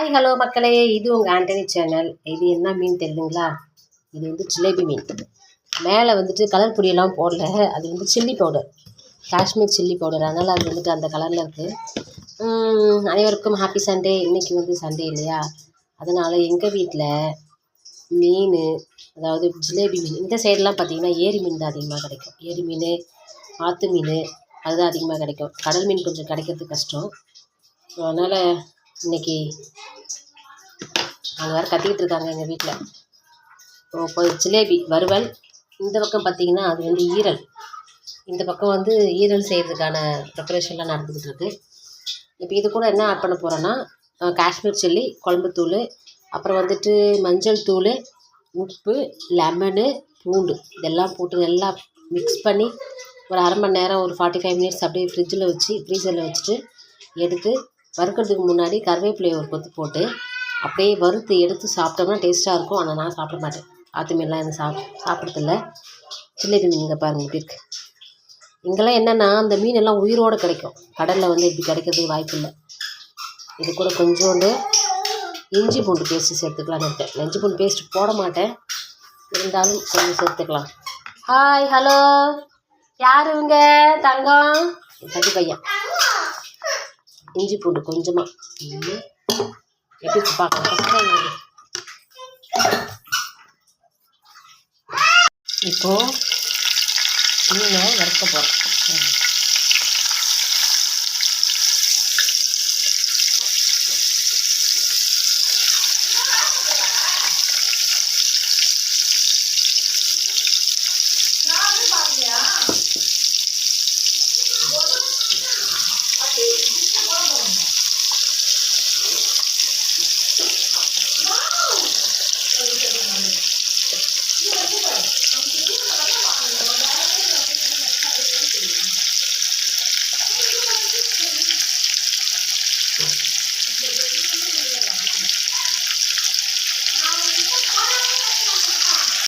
Hi hello மக்களே. இது உங்கள் ஆண்டனி சேனல். இது என்ன மீன் தெரியுதுங்களா? இது வந்து ஜிலேபி மீன். மேலே வந்துட்டு கலர் பொடியெல்லாம் போடல. அது வந்து chilli powder. Kashmir chilli powder. அதனால் அது வந்துட்டு அந்த கலரில் இருக்குது அனைவருக்கும் ஹாப்பி சண்டே இன்றைக்கி வந்து சண்டே இல்லையா? அதனால் எங்கள் வீட்டில் மீன் அதாவது ஜிலேபி மீன் இந்த சைடெலாம் பார்த்திங்கன்னா ஏரி மீன் தான் அதிகமாக கிடைக்கும். ஏரி மீன் ஆற்று மீன் அதுதான் அதிகமாக கிடைக்கும். கடல் மீன் கொஞ்சம் கிடைக்கிறது கஷ்டம். அதனால் இன்னைக்கு அவங்க வேறு கத்திக்கிட்டு இருக்காங்க எங்கள் வீட்டில் இப்போ ஜிலேபி வறுவல் இந்த பக்கம் பார்த்திங்கன்னா அது வந்து ஈரல். இந்த பக்கம் வந்து ஈரல் செய்கிறதுக்கான ப்ரிப்பரேஷன்லாம் நடந்துக்கிட்டு இருக்குது இப்போ இது கூட என்ன ஆட் பண்ண போகிறேன்னா காஷ்மீர் சில்லி குழம்புத்தூள் அப்புறம் வந்துட்டு மஞ்சள் தூள் உப்பு லெமனு பூண்டு. இதெல்லாம் போட்டு நல்லா மிக்ஸ் பண்ணி ஒரு அரை மணி நேரம் ஒரு ஃபார்ட்டி ஃபைவ் மினிட்ஸ் அப்படியே ஃப்ரிட்ஜில் வச்சு ஃப்ரீசரில் வச்சுட்டு எடுத்து வறுக்கிறதுக்கு முன்னாடி கருவேப்பிலையை ஒரு கொத்து போட்டு அப்படியே வறுத்து எடுத்து சாப்பிட்டோம்னா டேஸ்ட்டாக இருக்கும். ஆனால் நான் சாப்பிட மாட்டேன். ஆற்று மீன்லாம் எனக்கு சாப் சாப்பிட்றதில்ல சில்லி மீன் இங்கே பாருங்கள் இப்படி இருக்குது இங்கெல்லாம் என்னென்னா அந்த மீன் எல்லாம் உயிரோடு கிடைக்கும். கடலில் வந்து இப்படி கிடைக்கிறதுக்கு வாய்ப்பு இல்லை. இது கூட கொஞ்சோண்டு இஞ்சி பூண்டு பேஸ்ட்டு சேர்த்துக்கலான்னு இருக்கேன். இஞ்சி பூண்டு பேஸ்ட் போட மாட்டேன். இருந்தாலும் கொஞ்சம் சேர்த்துக்கலாம். ஹாய் ஹலோ யார் இவங்க? தங்கம்? என் பையன். இஞ்சி பூண்டு கொஞ்சமாக எப்படி பார்க்கலாம்? இப்போது இப்போ மீனை வறுக்க போகிறோம்